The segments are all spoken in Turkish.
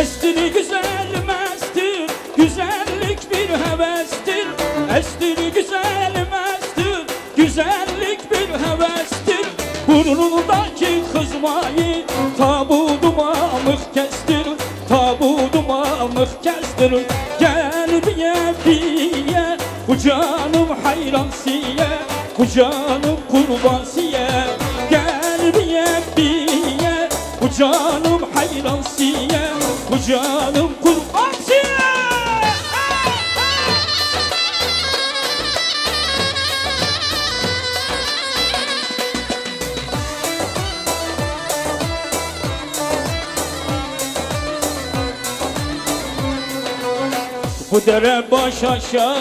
Estiri güzel mestir Güzellik bir hevestir. Estiri güzel mestir Güzellik bir hevestir. Burnundaki kızmayı Tabuduma mıh kestir. Tabuduma mıh kestir. Gel biye biye Bu canım hayransiye Bu canım kurbansiye Gel canım kurbansiye Bu dere baş aşağı,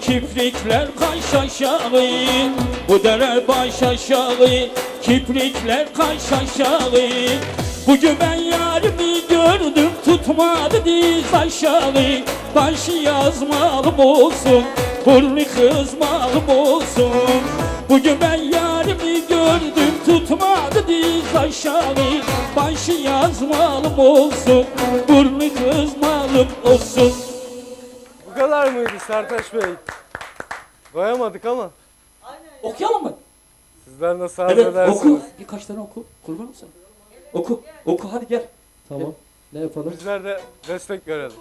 kiprikler kaş aşağı. Bu dere baş aşağı, kiprikler kaş aşağı Bugün ben yarimi gördüm, tutmadı diz aşağı Başı yazmalım olsun, burnu kızmalım olsun Bugün ben yarimi gördüm, tutmadı diz aşağı Başı yazmalım olsun, burnu kızmalım olsun Bu kadar mıydı Sertaç Bey? Doyamadık ama. Okuyalım mı? Sizler nasıl Evet halledersiniz? oku. Birkaç tane oku. Kurban sana. Oku. Oku hadi gel. Tamam. Ne yapalım? Bizler de destek verelim.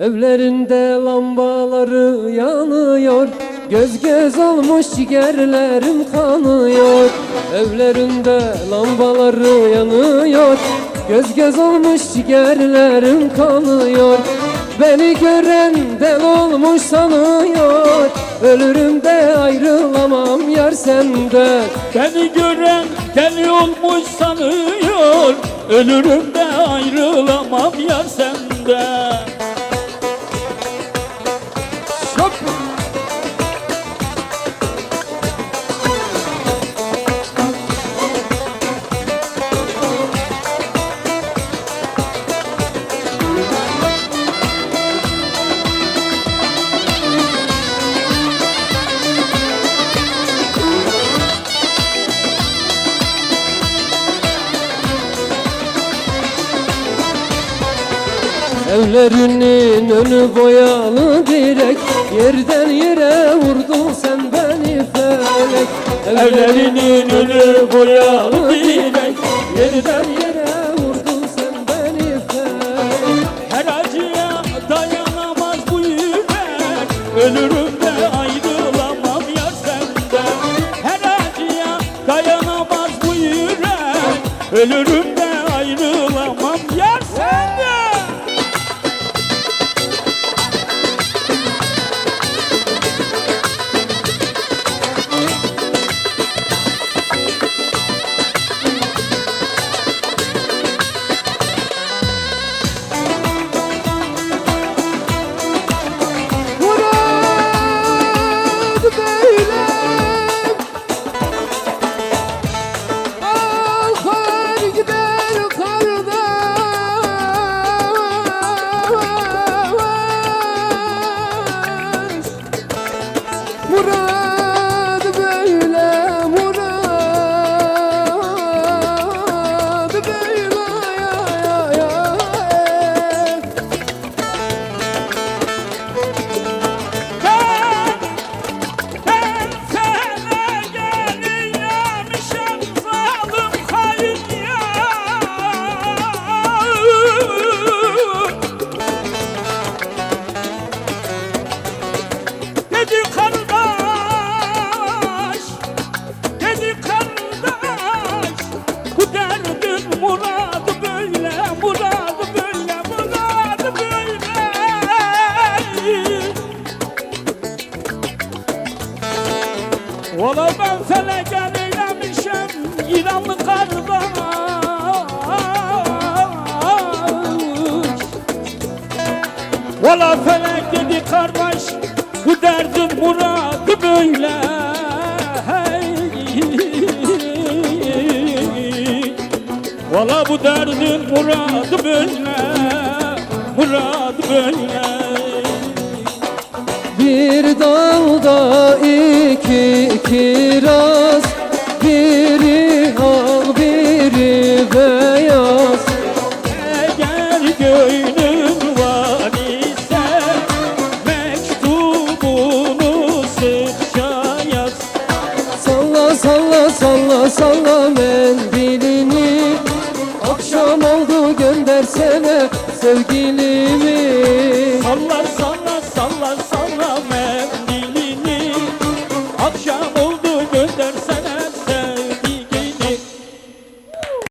Evlerinde lambaları yanıyor Göz göz olmuş ciğerlerim kanıyor Evlerinde lambaları yanıyor Göz göz olmuş ciğerlerim kanıyor Beni gören del olmuş sanıyor Ölürüm de ayrılamam yar senden Beni gören deli olmuş sanıyor. Ölürüm de ayrılamam yar senden. Evlerinin önü boyalı direk Yerden yere vurdun sen beni felek. Evlerinin önü boyalı direk Yerden yere vurdun sen beni felek. Her acıya dayanamaz bu yürek Ölürüm de ayrılamam yar senden. Her acıya dayanamaz bu yürek Ölürüm Valla ben feleken eylemişim İranlı kardeş Valla felek dedi kardeş Bu derdin muradı böyle. Valla bu derdin muradı böyle Muradı böyle Bir dalda iki kiraz Biri al biri beyaz. Eğer gönlün var ise Mektubunu sıkça yaz. Salla salla salla salla mendilini. Akşam oldu göndersene sevgilimi. Sallar